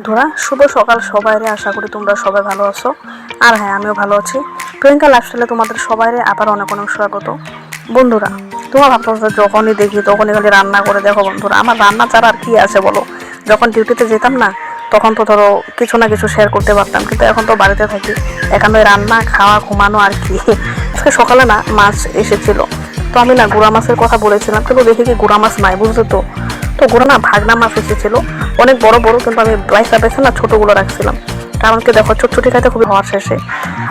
বন্ধুরা, শুভ সকাল সবাইরে। আশা করি তোমরা সবাই ভালো আছো। আর হ্যাঁ আমিও ভালো আছি। প্রিয়াঙ্কা লাইফস্টাইলে তোমাদের সবাইরে আবার অনেক অনেক স্বাগত। বন্ধুরা, তোমার ভাবতে যখনই দেখি, তখনই খালি রান্না করে দেখো বন্ধুরা। আমার রান্না ছাড়া আর কী আছে বলো? যখন ডিউটিতে যেতাম না, তখন তো ধরো কিছু না কিছু শেয়ার করতে পারতাম। কিন্তু এখন তো বাড়িতে থাকি, এখন রান্না, খাওয়া, ঘুমানো আর কি। আজকে সকালে না মাছ এসেছিল। তো আমি না গুড়া মাছের কথা বলেছিলাম, কিন্তু দেখি কি গুড়া মাছ নাই বুঝছ তো? গুড়া না ভাগনা মাছ এসেছিল। অনেক বড় বড় কিন্তু আমি বাইসা বেছে না ছোটোগুলো রাখছিলাম। কারণ কি দেখো ছোট ছোটি খাইতে খুবই হওয়ার শেষে।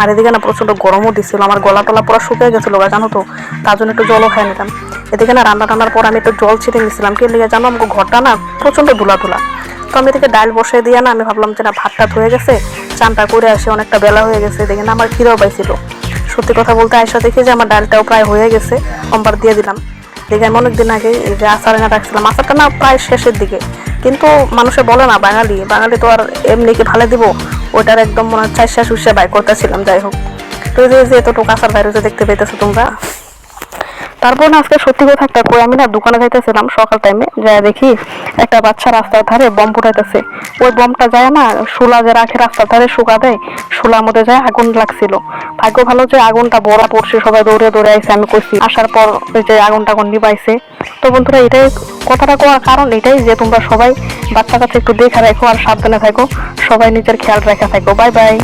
আর এদিকে না প্রচণ্ড গরমও দিচ্ছিল আমার গলা টলা পুরো শুকিয়ে গেছিল গা, জানো তো? তার জন্য একটু জলও খাই নিতাম এদিকে না রান্না টান্নার পর আমি একটু জল ছিটে নিয়েছিলাম। কি লেগে জানো আমাকে ঘরটা না প্রচণ্ড ধুলা ধুলা। তো আমি এদিকে ডাল বসিয়ে দিয়ে না আমি ভাবলাম যে না ভাতটা ধুয়ে গেছে চানটা করে আসে অনেকটা বেলা হয়ে গেছে। দেখে না আমার খিদেও পাইছিল। সত্যি কথা বলতে আয়সা দেখি যে আমার ডালটাও প্রায় হয়ে গেছে অম্বার দিয়ে দিলাম। দেখে আমি অনেকদিন আগে যে আচার এনে রাখছিলাম, আচারটা না প্রায় শেষের দিকে। কিন্তু মানুষে বলে না, বাঙালি বাঙালি তো আর এমনি কি ভালো দিব? ওটার একদম মনে হয় চার সুসে বাই করতেছিলাম, যাই হোক। তো যে এতটুকু আচার বাইরে দেখতে পেতেছো তোমরা তারপর না আজকে সত্যি কথা একটা কই, আমি না দোকানে যাইতেছিলাম সকাল টাইমে যাই দেখি একটা বাচ্চা রাস্তার ধারে বম ফুটাইতেছে। ওই বমটা যায় না, শুলা যে রাখে রাস্তার ধারে শুকা দেয়, শুলার মধ্যে যায় আগুন লাগছিল। ভাগ্য ভালো যে আগুনটা বড় পড়ছে, সবাই দৌড়ে দৌড়ে আইসে আমি কইছি, আসার পর ওই যে আগুনটা আগুন নিবাইছে তো বন্ধুরা, এটাই কথাটা কোয়ার কারণ এটাই যে তোমরা সবাই বাচ্চা কাছে একটু দেখে রাখো আর সাবধানে থাকো, সবাই নিজের খেয়াল রাখা থাকো। Bye bye.